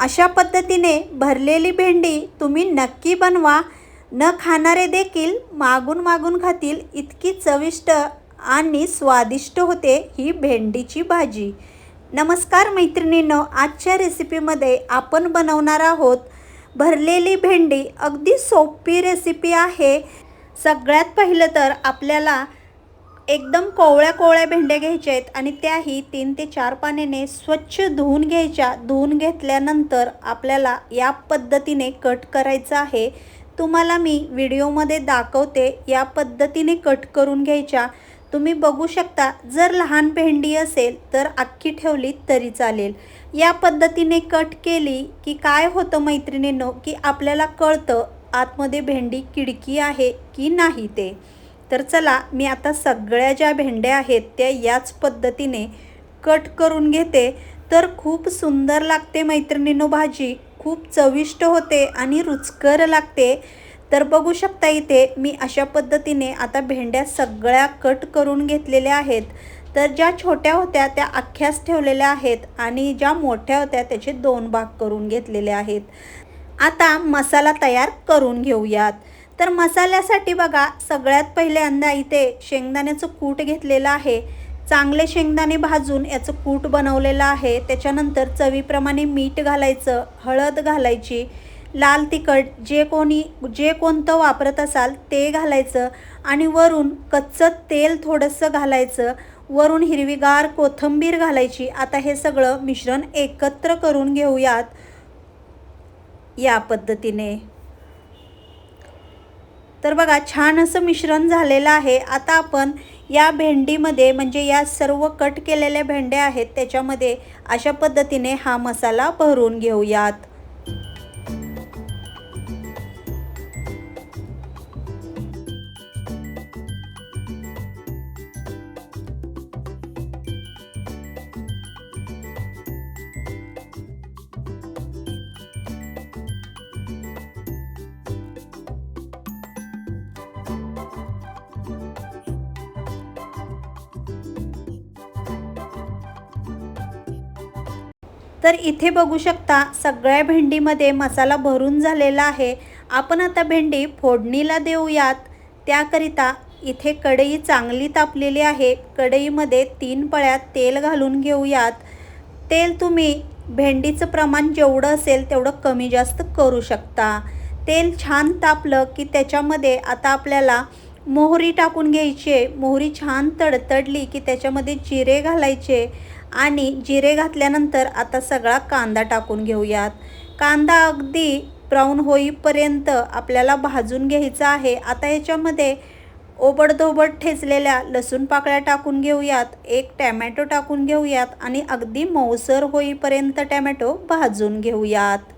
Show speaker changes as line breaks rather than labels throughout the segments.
अशा पद्धतीने भरलेली भेंडी तुम्ही नक्की बनवा. न खाणारे देखील मागून मागून खातील. इतकी चविष्ट आणि स्वादिष्ट होते ही भेंडीची भाजी. नमस्कार मैत्रिणींनो आजच्या रेसिपीमध्ये आपण बनवणार आहोत भरलेली भेंडी. अगदी सोपी रेसिपी आहे. सगळ्यात पहिलं तर आपल्याला एकदम कोवळ्या कोवळ्या भेंड्या घ्यायच्या आहेत आणि त्याही तीन ते चार पाण्याने स्वच्छ धुवून घ्यायच्या. धुवून घेतल्यानंतर आपल्याला या पद्धतीने कट करायचं आहे. तुम्हाला मी व्हिडिओमध्ये दाखवते या पद्धतीने कट करून घ्यायच्या. तुम्ही बघू शकता जर लहान भेंडी असेल तर अख्खी ठेवली तरी चालेल. या पद्धतीने कट केली की काय होतं मैत्रिणींनो की आपल्याला कळतं आतमध्ये भेंडी किडकी आहे की नाही ते. तर चला मी आता सगळ्या ज्या भेंड्या आहेत त्या याच पद्धतीने कट करून घेते. तर खूप सुंदर लागते मैत्रिणीनो भाजी. खूप चविष्ट होते आणि रुचकर लागते. तर बघू शकता इथे मी अशा पद्धतीने आता भेंड्या सगळ्या कट करून घेतलेल्या आहेत. तर ज्या छोट्या होत्या त्या अख्ख्याच ठेवलेल्या आहेत आणि ज्या मोठ्या होत्या त्याचे दोन भाग करून घेतलेले आहेत. आता मसाला तयार करून घेऊयात. तर मसाल्यासाठी बघा सगळ्यात पहिल्यांदा इथे शेंगदाण्याचं कूट घेतलेलं आहे. चांगले शेंगदाणे भाजून याचं कूट बनवलेलं आहे. त्याच्यानंतर चवीप्रमाणे मीठ घालायचं हळद घालायची लाल तिखट जे कोणी जे कोणतं वापरत असाल ते घालायचं आणि वरून कच्चं तेल थोडंसं घालायचं. वरून हिरवीगार कोथिंबीर घालायची. आता हे सगळं मिश्रण एकत्र करून घेऊयात या पद्धतीने. तर बघा छान असं मिश्रण झालेलं आहे. आता आपण या भेंडीमध्ये म्हणजे या सर्व कट केलेल्या भेंड्या आहेत त्याच्यामध्ये अशा पद्धतीने हा मसाला भरून घेऊयात. तर इथे बघू शकता सगळ्या भेंडीमध्ये मसाला भरून झालेला आहे. आपण आता भेंडी फोडणीला देऊयात. त्याकरिता इथे कढई चांगली तापलेली आहे. कढईमध्ये तीन पळ्यात तेल घालून घेऊयात. तेल तुम्ही भेंडीचं प्रमाण जेवढं असेल तेवढं कमी जास्त करू शकता. तेल छान तापलं की त्याच्यामध्ये आता आपल्याला मोहरी टाकून घ्यायची मोहरी छान तडतडली की त्याच्यामध्ये जिरे घालायचे. आणि जिरे घातल्यानंतर आता सगळा कांदा टाकून घेऊयात. कांदा अगदी ब्राऊन होईपर्यंत आपल्याला भाजून घ्यायचा आहे. आता याच्यामध्ये ओबडधोबड ठेचलेल्या लसूण पाकळ्या टाकून घेऊयात. एक टॅमॅटो टाकून घेऊयात आणि अगदी मऊसर होईपर्यंत टॅमॅटो भाजून घेऊयात.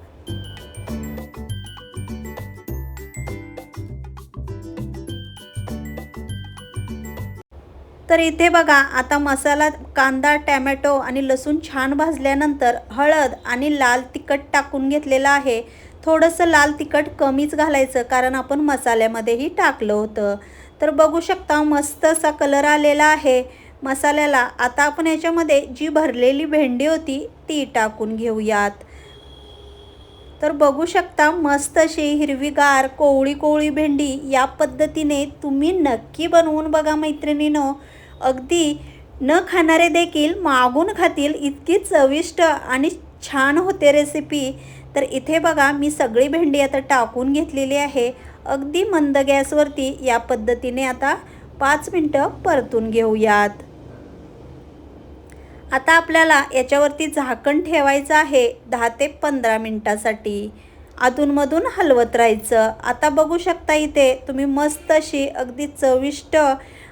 तर इथे बघा आता मसाला कांदा टॅमॅटो आणि लसूण छान भाजल्यानंतर हळद आणि लाल तिखट टाकून घेतलेलं आहे. थोडंसं लाल तिखट कमीच घालायचं कारण आपण मसाल्यामध्येही टाकलं होतं. तर बघू शकता मस्त असा कलर आलेला आहे. मसाल्याला आता आपण याच्यामध्ये जी भरलेली भेंडी होती ती टाकून घेऊयात. तर बघू शकता मस्त अशी हिरवीगार कोवळी कोवळी भेंडी या पद्धतीने तुम्ही नक्की बनवून बघा मैत्रिणीनो. अगदी न खाणारे देखील मागून खातील इतकी चविष्ट आणि छान होते रेसिपी तर इथे बघा मी सगळी भेंडी आता टाकून घेतलेली आहे. अगदी मंद गॅसवरती या पद्धतीने आता पाच मिनटं परतून घेऊयात. आता आपल्याला याच्यावरती झाकण ठेवायचं आहे दहा ते पंधरा मिनटासाठी. अधूनमधून हलवत राहायचं. आता बघू शकता इथे तुम्ही मस्त अशी अगदी चविष्ट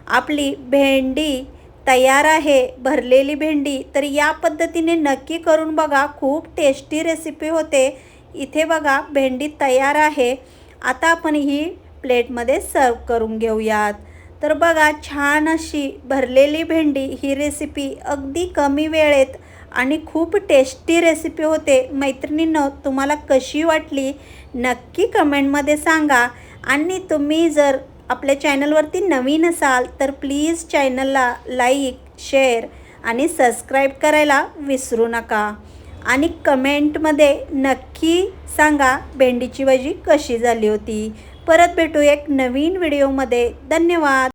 आपली भेंडी तयार आहे भरलेली भेंडी. तर या पद्धतीने नक्की करून बघा खूप टेस्टी रेसिपी होते. इथे बघा भेंडी तयार आहे. आता आपण ही प्लेटमध्ये सर्व करून घेऊयात. तर बघा छान अशी भरलेली भेंडी ही रेसिपी अगदी कमी वेळेत आणि खूप टेस्टी रेसिपी होते. मैत्रिणींनो तुम्हाला कशी वाटली? नक्की कमेंटमध्ये सांगा. आणि तुम्ही जर आपल्या चॅनलवरती नवीन असाल तर प्लीज चॅनलला लाईक शेअर आणि सबस्क्राईब करायला विसरू नका. आणि कमेंटमध्ये नक्की सांगा भेंडीची भाजी कशी झाली होती. परत भेटू एक नवीन व्हिडिओमध्ये. धन्यवाद.